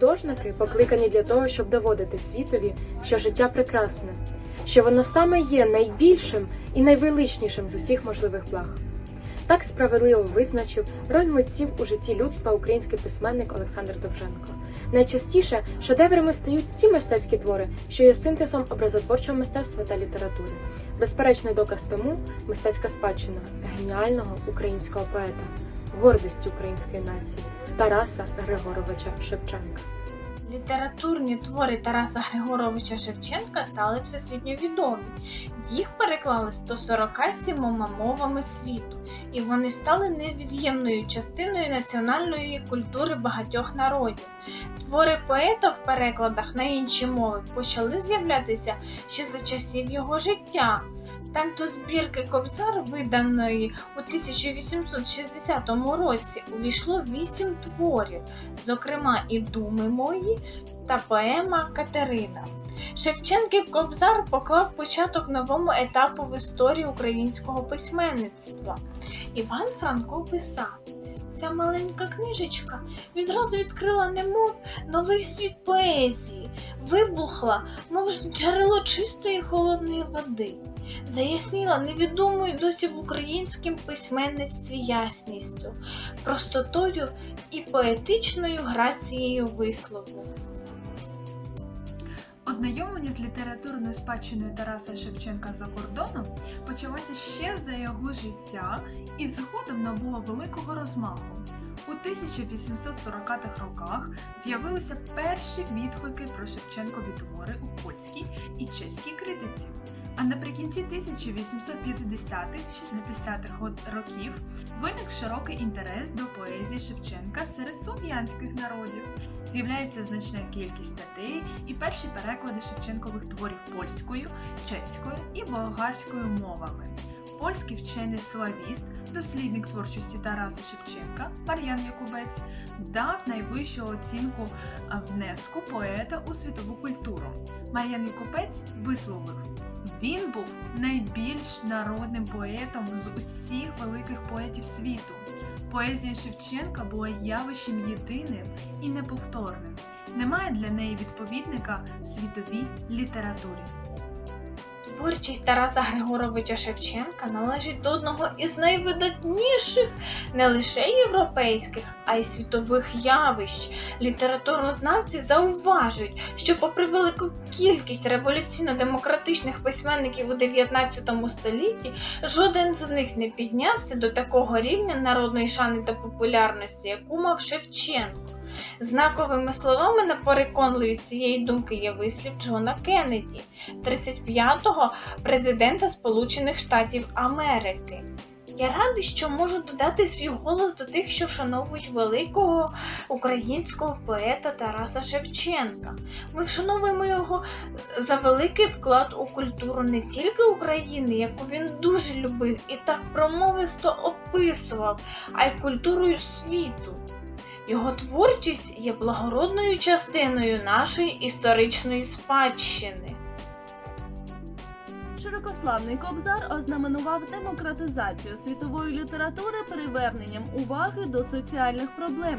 художники покликані для того, щоб доводити світові, що життя прекрасне, що воно саме є найбільшим і найвеличнішим з усіх можливих благ. Так справедливо визначив роль митців у житті людства український письменник Олександр Довженко. Найчастіше шедеврами стають ті мистецькі твори, що є синтезом образотворчого мистецтва та літератури. Безперечний доказ тому мистецька спадщина геніального українського поета, гордості української нації Тараса Григоровича Шевченка. Літературні твори Тараса Григоровича Шевченка стали всесвітньо відомі. Їх переклали 147 мовами світу, і вони стали невід'ємною частиною національної культури багатьох народів. Твори поета в перекладах на інші мови почали з'являтися ще за часів його життя. Так до збірки Кобзар, виданої у 1860 році, увійшло вісім творів, зокрема і думи мої та поема Катерина. Шевченків Кобзар поклав початок новому етапу в історії українського письменництва. Іван Франко писав. Ця маленька книжечка відразу відкрила немов новий світ поезії, вибухла, мов джерело чистої холодної води, заясніла невідомою досі в українському письменництві ясністю, простотою і поетичною грацією вислову. Ознайомлення з літературною спадщиною Тараса Шевченка за кордоном почалося ще за його життя і згодом набуло великого розмаху. У 1840-х роках з'явилися перші відгуки про Шевченкові твори у польській і чеській критиці. А наприкінці 1850-60-х років виник широкий інтерес до поезії Шевченка серед слов'янських народів. З'являється значна кількість статей і перші переклади Шевченкових творів польською, чеською і болгарською мовами. Польський вчений славіст, дослідник творчості Тараса Шевченка Мар'ян Якубець дав найвищу оцінку внеску поета у світову культуру. Мар'ян Якубець висловив. Він був найбільш народним поетом з усіх великих поетів світу. Поезія Шевченка була явищем єдиним і неповторним. Немає для неї відповідника в світовій літературі. Творчість Тараса Григоровича Шевченка належить до одного із найвидатніших не лише європейських, а й світових явищ. Літературознавці зауважують, що, попри велику кількість революційно-демократичних письменників у 19 столітті, жоден з них не піднявся до такого рівня народної шани та популярності, яку мав Шевченко. Знаковими словами на переконливість цієї думки є вислів Джона Кеннеді, 35-го президента Сполучених Штатів Америки. Я радий, що можу додати свій голос до тих, що вшановують великого українського поета Тараса Шевченка. Ми вшановуємо його за великий вклад у культуру не тільки України, яку він дуже любив і так промовисто описував, а й культурою світу. Його творчість є благородною частиною нашої історичної спадщини. Широкославний Кобзар ознаменував демократизацію світової літератури приверненням уваги до соціальних проблем,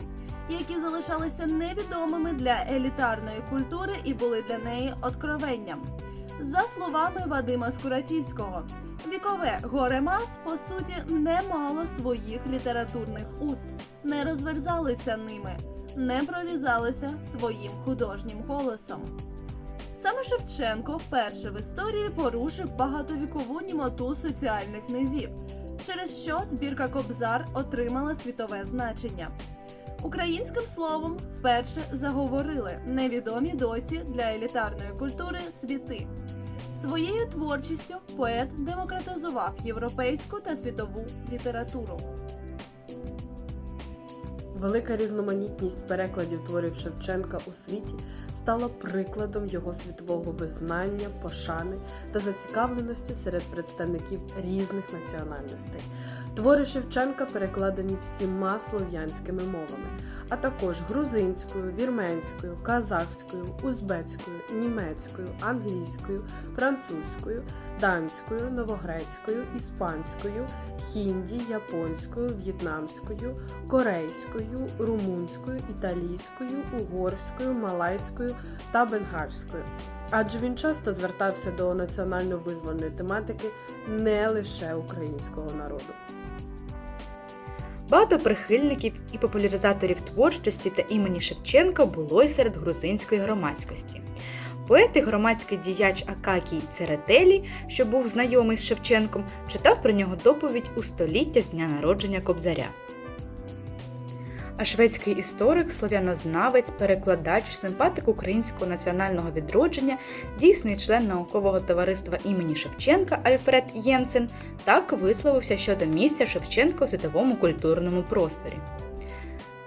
які залишалися невідомими для елітарної культури і були для неї откровенням. За словами Вадима Скуратівського, вікове горе мас по суті не мало своїх літературних уст, не розверзалися ними, не прорізалися своїм художнім голосом. Саме Шевченко вперше в історії порушив багатовікову німоту соціальних низів, через що збірка Кобзар отримала світове значення. Українським словом вперше заговорили невідомі досі для елітарної культури світи. Своєю творчістю поет демократизував європейську та світову літературу. Велика різноманітність перекладів творів Шевченка у світі стала прикладом його світового визнання, пошани та зацікавленості серед представників різних національностей. Твори Шевченка перекладені всіма слов'янськими мовами, а також грузинською, вірменською, казахською, узбецькою, німецькою, англійською, французькою, данською, новогрецькою, іспанською, хінді, японською, в'єтнамською, корейською, румунською, італійською, угорською, малайською та бенгальською. Адже він часто звертався до національно-визвольної тематики не лише українського народу. Багато прихильників і популяризаторів творчості та імені Шевченка було й серед грузинської громадськості. Поет і громадський діяч Акакій Церетелі, що був знайомий з Шевченком, читав про нього доповідь у століття з дня народження Кобзаря. А шведський історик, слов'янознавець, перекладач, симпатик українського національного відродження, дійсний член наукового товариства імені Шевченка Альфред Єнсен так висловився щодо місця Шевченка у світовому культурному просторі.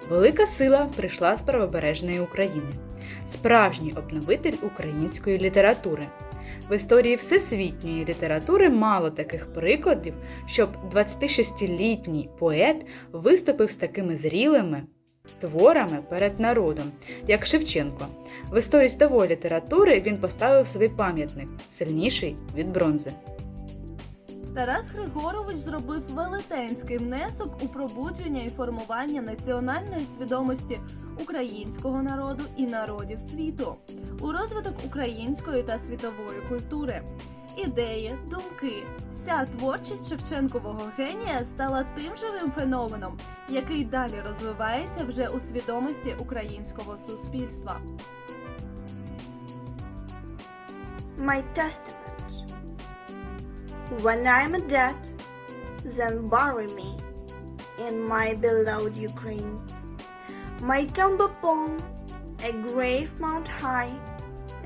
Велика сила прийшла з правобережної України, справжній обновитель української літератури. В історії всесвітньої літератури мало таких прикладів, щоб 26-літній поет виступив з такими зрілими творами перед народом, як Шевченко. В історії світової літератури він поставив собі пам'ятник сильніший від бронзи. Тарас Григорович зробив велетенський внесок у пробудження і формування національної свідомості українського народу і народів світу, у розвиток української та світової культури. Ідеї, думки, вся творчість Шевченкового генія стала тим живим феноменом, який далі розвивається вже у свідомості українського суспільства. My testament. When I'm dead, then bury me in my beloved Ukraine. My tomb upon a grave mount high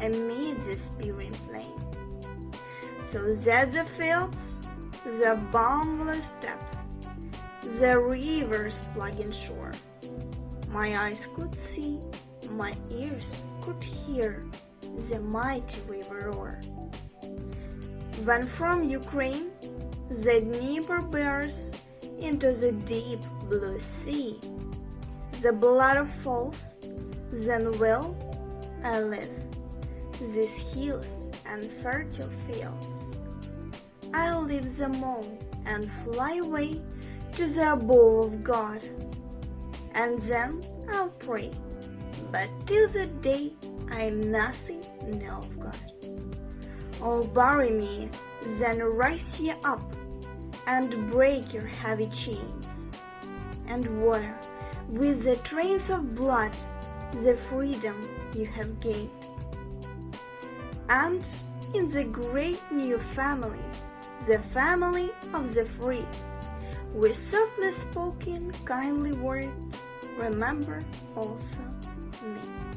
amid the spewing plain, so that the fields, the boundless steppes, the rivers plugging shore, my eyes could see, my ears could hear the mighty river roar. When from Ukraine the Dnieper bears into the deep blue sea, the blood of falls, then will I live these hills and fertile fields. I'll leave them all and fly away to the abode of God, and then I'll pray. But till the day I nothing know of God. Oh, bury me, then rise ye up and break your heavy chains, and water with the trains of blood the freedom you have gained. And in the great new family, the family of the free, with softly spoken kindly words, remember also me.